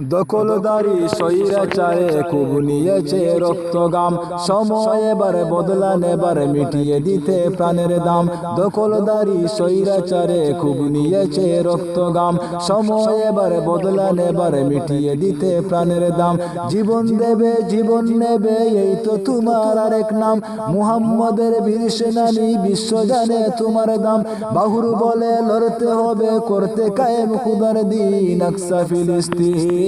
দখলদারি স্বৈরাচারে খুব নিয়েছে রক্তগাম। সময় এবার বদলা নেবার মিটিয়ে দিতে প্রাণের দাম। দখলদারি স্বৈরাচারে খুব নিয়েছে রক্তগাম। সময় এবার বদলা নেবার মিটিয়ে দিতে প্রাণের দাম। জীবন দেবে, জীবন নেবে, এই তো তোমার আরেক নাম। মুহাম্মদের বীর সেনানি বিশ্ব জানে তোমার দাম। বাহুর বলে লড়তে হবে, করতে কায়েম খুদার দিন। আকসা ফিলিস্তিন।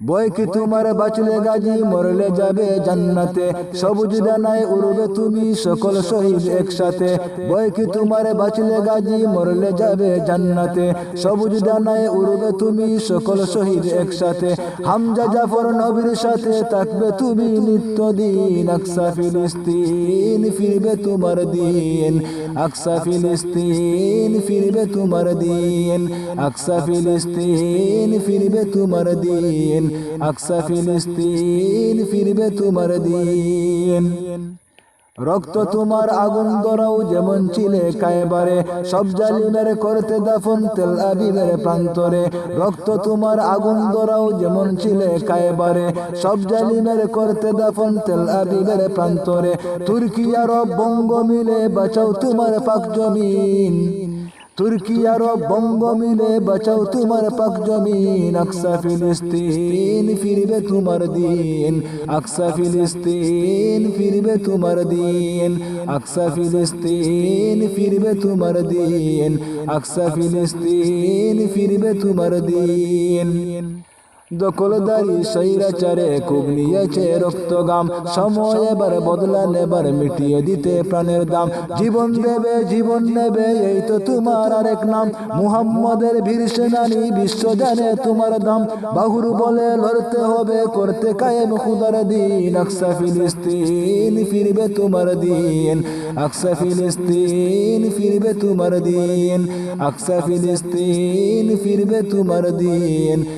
বই কি তোমার বাঁচলে গাজি মরলে যাবে জান্নাতে। সবুজ ডানায় উড়বে তুমি সকল শহীদ একসাথে। বই কি তোমার বাঁচলে গাজি মরলে যাবে জান্নাতে। সবুজ ডানায় উড়বে তুমি সকল শহীদ একসাথে। হামজা জাফর নবীর সাথে থাকবে তুমি নিত্য দিন। আকসা ফিলিস্তিন ফিরবে তোমার দিন। আকসা ফিলিস্তিন ফিরবে তোমার দিন। আকসা ফিলিস্তিন ফিরবে তোমার দিন। আকসা ফিলিস্তিন ফিরবে তোমার দিন রক্ত তোমার আগুন ধরাও যেমন ছিলে কায়বারে সব জালিমের করতে দাফন তেল আবিবের প্রান্তরে রক্ত তোমার আগুন ধরাও যেমন ছিলে কায়বারে সব জালিমের করতে দাফন তেল আবিবের প্রান্তরে তুর্কি আরব বঙ্গ মিলে বাঁচাও তোমার পাক জমিন তুর্কি আরব বঙ্গ মিলে বাঁচাও তোমার পাক জমিন। আকসা ফিলিস্তিন ফিরবে তোমার দিন। আকসা ফিলিস্তিন ফিরবে তোমার দিন। আকসা ফিলিস্তিন ফিরবে তোমার দিন। আকসা ফিলিস্তিন ফিরবে তোমার দিন। দখলদারি স্বৈরাচারে খুব নিয়েছে রক্তগাম। সময় এবার বদলা নেবার মিটিয়ে দিতে প্রাণের দাম। জীবন দেবে, জীবন নেবে, এই তো তোমার আরেক নাম। মুহাম্মদের বীর সেনানি বিশ্ব জানে তোমার দাম। বাহুর বলে লড়তে হবে, করতে কায়েম খুদার দিন। আকসা ফিলিস্তিন ফিরবে তোমার দিন। আকসা ফিলিস্তিন ফিরবে তোমার দিন। আকসা ফিলিস্তিন ফিরবে তোমার দিন।